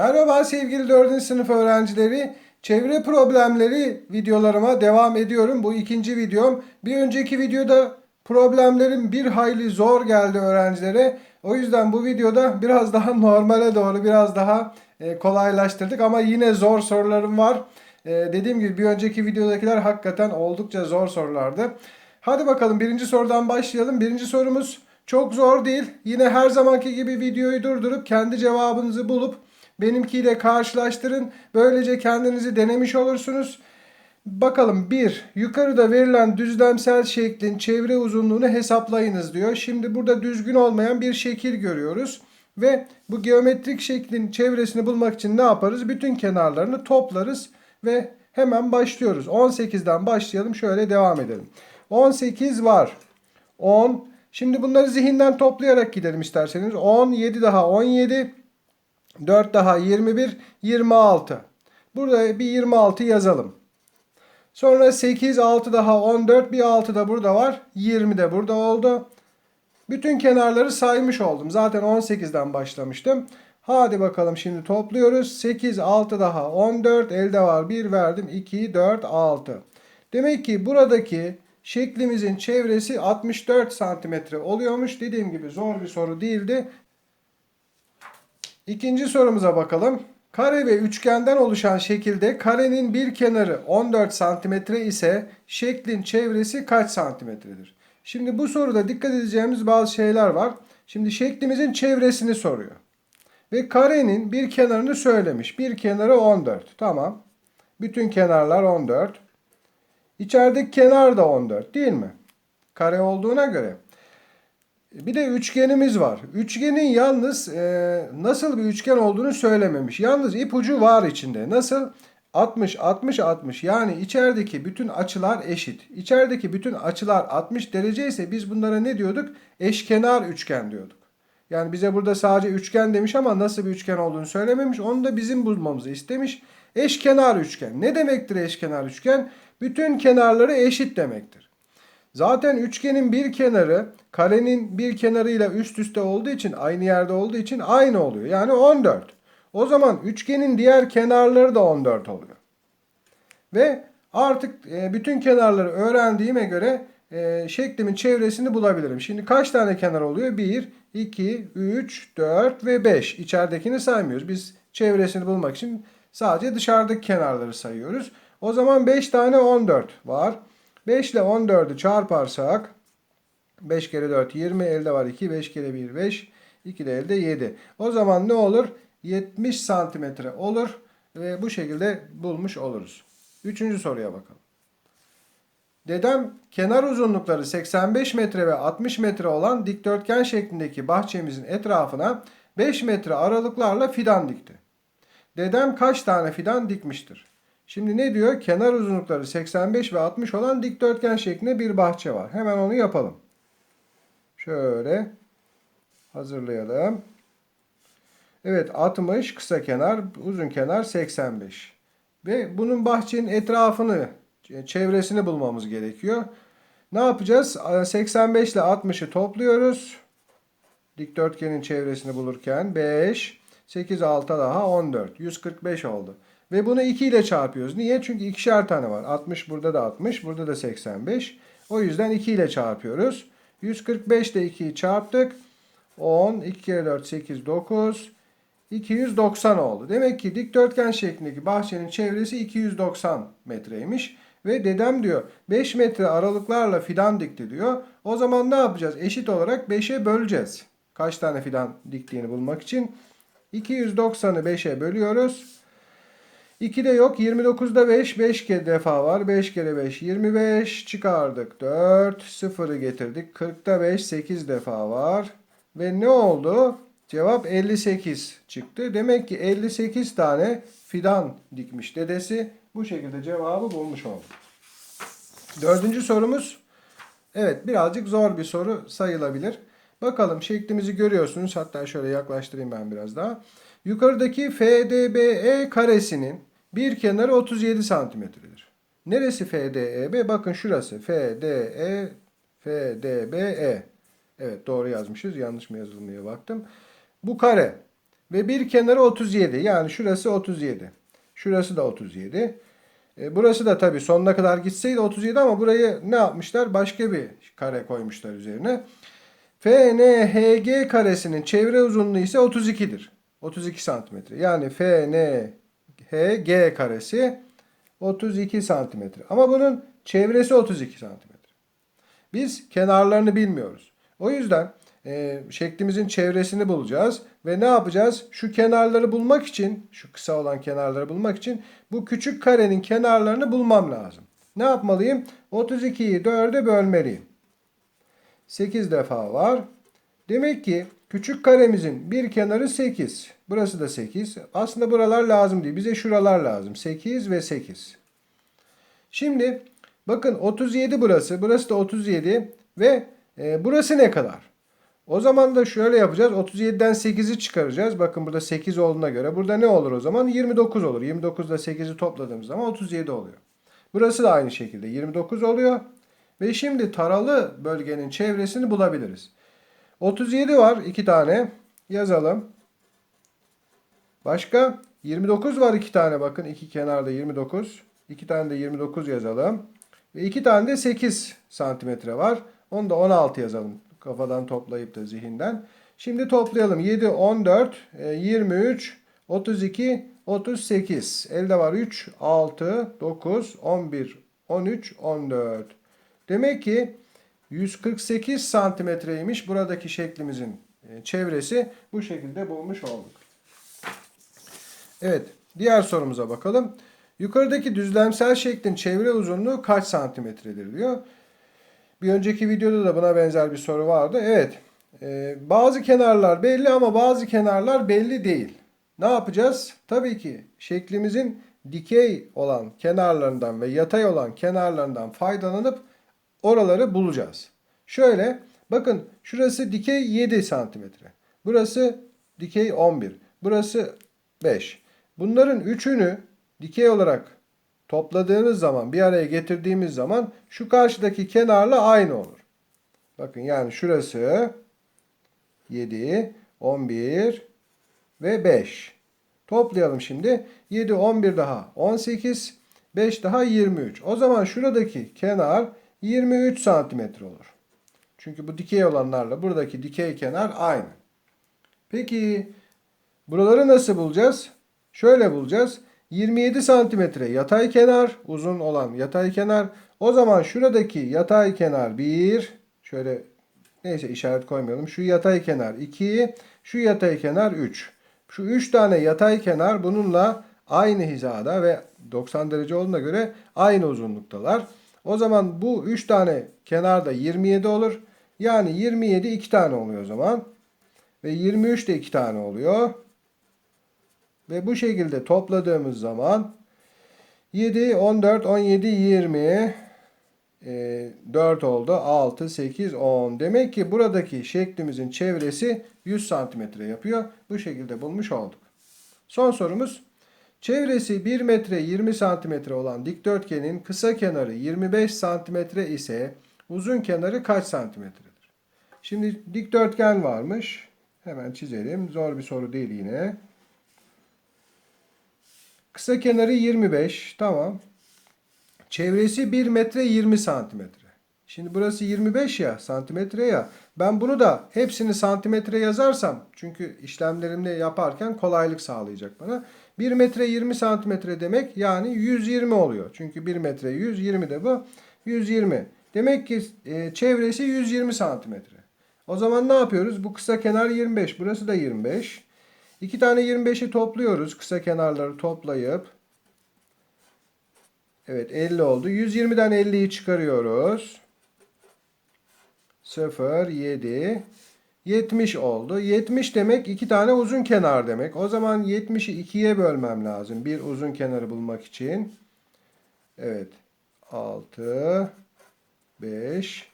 Merhaba sevgili 4. sınıf öğrencileri. Çevre problemleri videolarıma devam ediyorum. Bu ikinci videom. Bir önceki videoda problemlerim bir hayli zor geldi öğrencilere. O yüzden bu videoda biraz daha normale doğru biraz daha e, kolaylaştırdık ama yine zor sorularım var. E, dediğim gibi bir önceki videodakiler hakikaten oldukça zor sorulardı. Hadi bakalım birinci sorudan başlayalım. Birinci sorumuz çok zor değil. Yine her zamanki gibi videoyu durdurup kendi cevabınızı bulup benimkiyle karşılaştırın. Böylece kendinizi denemiş olursunuz. Bakalım 1. Yukarıda verilen düzlemsel şeklin çevre uzunluğunu hesaplayınız diyor. Şimdi burada düzgün olmayan bir şekil görüyoruz. Ve bu geometrik şeklin çevresini bulmak için ne yaparız? Bütün kenarlarını toplarız ve hemen başlıyoruz. 18'den başlayalım. Şöyle devam edelim. 18 var. 10. Şimdi bunları zihinden toplayarak gidelim isterseniz. 10, 7 daha 17. 4 daha 21, 26. Burada bir 26 yazalım. Sonra 8, 6 daha 14, bir 6 da burada var. 20 de burada oldu. Bütün kenarları saymış oldum. Zaten 18'den başlamıştım. Hadi bakalım şimdi topluyoruz. 8, 6 daha 14, elde var 1 verdim. 2, 4, 6. Demek ki buradaki şeklimizin çevresi 64 santimetre oluyormuş. Dediğim gibi zor bir soru değildi. İkinci sorumuza bakalım. Kare ve üçgenden oluşan şekilde karenin bir kenarı 14 santimetre ise şeklin çevresi kaç santimetredir? Şimdi bu soruda dikkat edeceğimiz bazı şeyler var. Şimdi şeklimizin çevresini soruyor. Ve karenin bir kenarını söylemiş. Bir kenarı 14. Tamam. Bütün kenarlar 14. İçerideki kenar da 14 değil mi? Kare olduğuna göre. Bir de üçgenimiz var. Üçgenin yalnız e, nasıl bir üçgen olduğunu söylememiş. Yalnız ipucu var içinde. Nasıl? 60, 60, 60. Yani içerideki bütün açılar eşit. İçerideki bütün açılar 60 derece ise biz bunlara ne diyorduk? Eşkenar üçgen diyorduk. Yani bize burada sadece üçgen demiş ama nasıl bir üçgen olduğunu söylememiş. Onu da bizim bulmamızı istemiş. Eşkenar üçgen. Ne demektir eşkenar üçgen? Bütün kenarları eşit demektir. Zaten üçgenin bir kenarı karenin bir kenarıyla üst üste olduğu için aynı yerde olduğu için aynı oluyor. Yani 14. O zaman üçgenin diğer kenarları da 14 oluyor. Ve artık e, bütün kenarları öğrendiğime göre e, şeklimin çevresini bulabilirim. Şimdi kaç tane kenar oluyor? 1, 2, 3, 4 ve 5. İçeridekini saymıyoruz. Biz çevresini bulmak için sadece dışarıdaki kenarları sayıyoruz. O zaman 5 tane 14 var. 5 ile 14'ü çarparsak 5 kere 4 20 elde var 2 5 kere 1 5 2 de elde 7. O zaman ne olur? 70 santimetre olur ve bu şekilde bulmuş oluruz. Üçüncü soruya bakalım. Dedem kenar uzunlukları 85 metre ve 60 metre olan dikdörtgen şeklindeki bahçemizin etrafına 5 metre aralıklarla fidan dikti. Dedem kaç tane fidan dikmiştir? Şimdi ne diyor? Kenar uzunlukları 85 ve 60 olan dikdörtgen şeklinde bir bahçe var. Hemen onu yapalım. Şöyle hazırlayalım. Evet 60 kısa kenar, uzun kenar 85. Ve bunun bahçenin etrafını, çevresini bulmamız gerekiyor. Ne yapacağız? 85 ile 60'ı topluyoruz. Dikdörtgenin çevresini bulurken 5, 8, 6 daha 14. 145 oldu. Ve bunu 2 ile çarpıyoruz. Niye? Çünkü ikişer tane var. 60 burada da 60, burada da 85. O yüzden 2 ile çarpıyoruz. 145 ile 2'yi çarptık. 10, 2 kere 4, 8, 9. 290 oldu. Demek ki dikdörtgen şeklindeki bahçenin çevresi 290 metreymiş. Ve dedem diyor 5 metre aralıklarla fidan dikti diyor. O zaman ne yapacağız? Eşit olarak 5'e böleceğiz. Kaç tane fidan diktiğini bulmak için. 290'ı 5'e bölüyoruz. 2 de yok. 29'da 5. 5 kere defa var. 5 kere 5 25. Çıkardık 4. 0'ı getirdik. 40'da 5 8 defa var. Ve ne oldu? Cevap 58 çıktı. Demek ki 58 tane fidan dikmiş dedesi. Bu şekilde cevabı bulmuş oldu. Dördüncü sorumuz. Evet birazcık zor bir soru sayılabilir. Bakalım şeklimizi görüyorsunuz. Hatta şöyle yaklaştırayım ben biraz daha. Yukarıdaki FDBE karesinin bir kenarı 37 santimetredir. Neresi FDEB? Bakın şurası. FDE, FDBE. Evet doğru yazmışız. Yanlış mı yazılmaya baktım. Bu kare. ve bir kenarı 37. Yani şurası 37. Şurası da 37. E, burası da tabii sonuna kadar gitseydi 37 ama burayı ne yapmışlar? Başka bir kare koymuşlar üzerine. FNHG karesinin çevre uzunluğu ise 32'dir. 32 santimetre. Yani FNHG karesi 32 santimetre. Ama bunun çevresi 32 santimetre. Biz kenarlarını bilmiyoruz. O yüzden e, şeklimizin çevresini bulacağız ve ne yapacağız? Şu kenarları bulmak için, şu kısa olan kenarları bulmak için bu küçük karenin kenarlarını bulmam lazım. Ne yapmalıyım? 32'yi 4'e bölmeliyim. 8 defa var. Demek ki küçük karemizin bir kenarı 8. Burası da 8. Aslında buralar lazım değil. Bize şuralar lazım. 8 ve 8. Şimdi bakın 37 burası. Burası da 37 ve e, burası ne kadar? O zaman da şöyle yapacağız. 37'den 8'i çıkaracağız. Bakın burada 8 olduğuna göre. Burada ne olur o zaman? 29 olur. 29 ile 8'i topladığımız zaman 37 oluyor. Burası da aynı şekilde 29 oluyor. Ve şimdi taralı bölgenin çevresini bulabiliriz. 37 var iki tane. Yazalım. Başka 29 var iki tane bakın iki kenarda 29. İki tane de 29 yazalım. Ve iki tane de 8 santimetre var. Onu da 16 yazalım. Kafadan toplayıp da zihinden. Şimdi toplayalım. 7, 14, 23, 32, 38. Elde var 3, 6, 9, 11, 13, 14. Demek ki 148 santimetreymiş buradaki şeklimizin e, çevresi. Bu şekilde bulmuş olduk. Evet, diğer sorumuza bakalım. Yukarıdaki düzlemsel şeklin çevre uzunluğu kaç santimetredir diyor. Bir önceki videoda da buna benzer bir soru vardı. Evet, e, bazı kenarlar belli ama bazı kenarlar belli değil. Ne yapacağız? Tabii ki şeklimizin dikey olan kenarlarından ve yatay olan kenarlarından faydalanıp oraları bulacağız. Şöyle bakın şurası dikey 7 santimetre. Burası dikey 11. Burası 5. Bunların üçünü dikey olarak topladığınız zaman bir araya getirdiğimiz zaman şu karşıdaki kenarla aynı olur. Bakın yani şurası 7, 11 ve 5. Toplayalım şimdi. 7, 11 daha 18, 5 daha 23. O zaman şuradaki kenar 23 santimetre olur. Çünkü bu dikey olanlarla buradaki dikey kenar aynı. Peki buraları nasıl bulacağız? Şöyle bulacağız. 27 santimetre yatay kenar, uzun olan yatay kenar. O zaman şuradaki yatay kenar 1, şöyle neyse işaret koymayalım. Şu yatay kenar 2, şu yatay kenar 3. Şu 3 tane yatay kenar bununla aynı hizada ve 90 derece olduğuna göre aynı uzunluktalar. O zaman bu 3 tane kenarda 27 olur. Yani 27 2 tane oluyor o zaman. Ve 23 de 2 tane oluyor. Ve bu şekilde topladığımız zaman 7, 14, 17, 20 e, 4 oldu. 6, 8, 10. Demek ki buradaki şeklimizin çevresi 100 santimetre yapıyor. Bu şekilde bulmuş olduk. Son sorumuz. Çevresi 1 metre 20 santimetre olan dikdörtgenin kısa kenarı 25 santimetre ise uzun kenarı kaç santimetredir? Şimdi dikdörtgen varmış. Hemen çizelim. Zor bir soru değil yine. Kısa kenarı 25. Tamam. Çevresi 1 metre 20 santimetre. Şimdi burası 25 ya santimetre ya. Ben bunu da hepsini santimetre yazarsam çünkü işlemlerimde yaparken kolaylık sağlayacak bana. 1 metre 20 santimetre demek yani 120 oluyor. Çünkü 1 metre 100 20 de bu 120. Demek ki e, çevresi 120 santimetre. O zaman ne yapıyoruz? Bu kısa kenar 25. Burası da 25. İki tane 25'i topluyoruz. Kısa kenarları toplayıp. Evet 50 oldu. 120'den 50'yi çıkarıyoruz. 0, 7, 70 oldu. 70 demek iki tane uzun kenar demek. O zaman 70'i 2'ye bölmem lazım. Bir uzun kenarı bulmak için. Evet. 6, 5.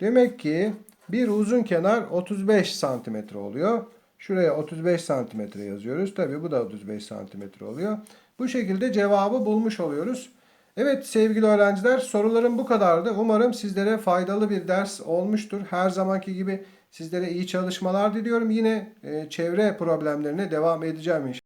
Demek ki bir uzun kenar 35 santimetre oluyor. Şuraya 35 santimetre yazıyoruz. Tabi bu da 35 santimetre oluyor. Bu şekilde cevabı bulmuş oluyoruz. Evet sevgili öğrenciler sorularım bu kadardı. Umarım sizlere faydalı bir ders olmuştur. Her zamanki gibi sizlere iyi çalışmalar diliyorum. Yine e, çevre problemlerine devam edeceğim inşallah.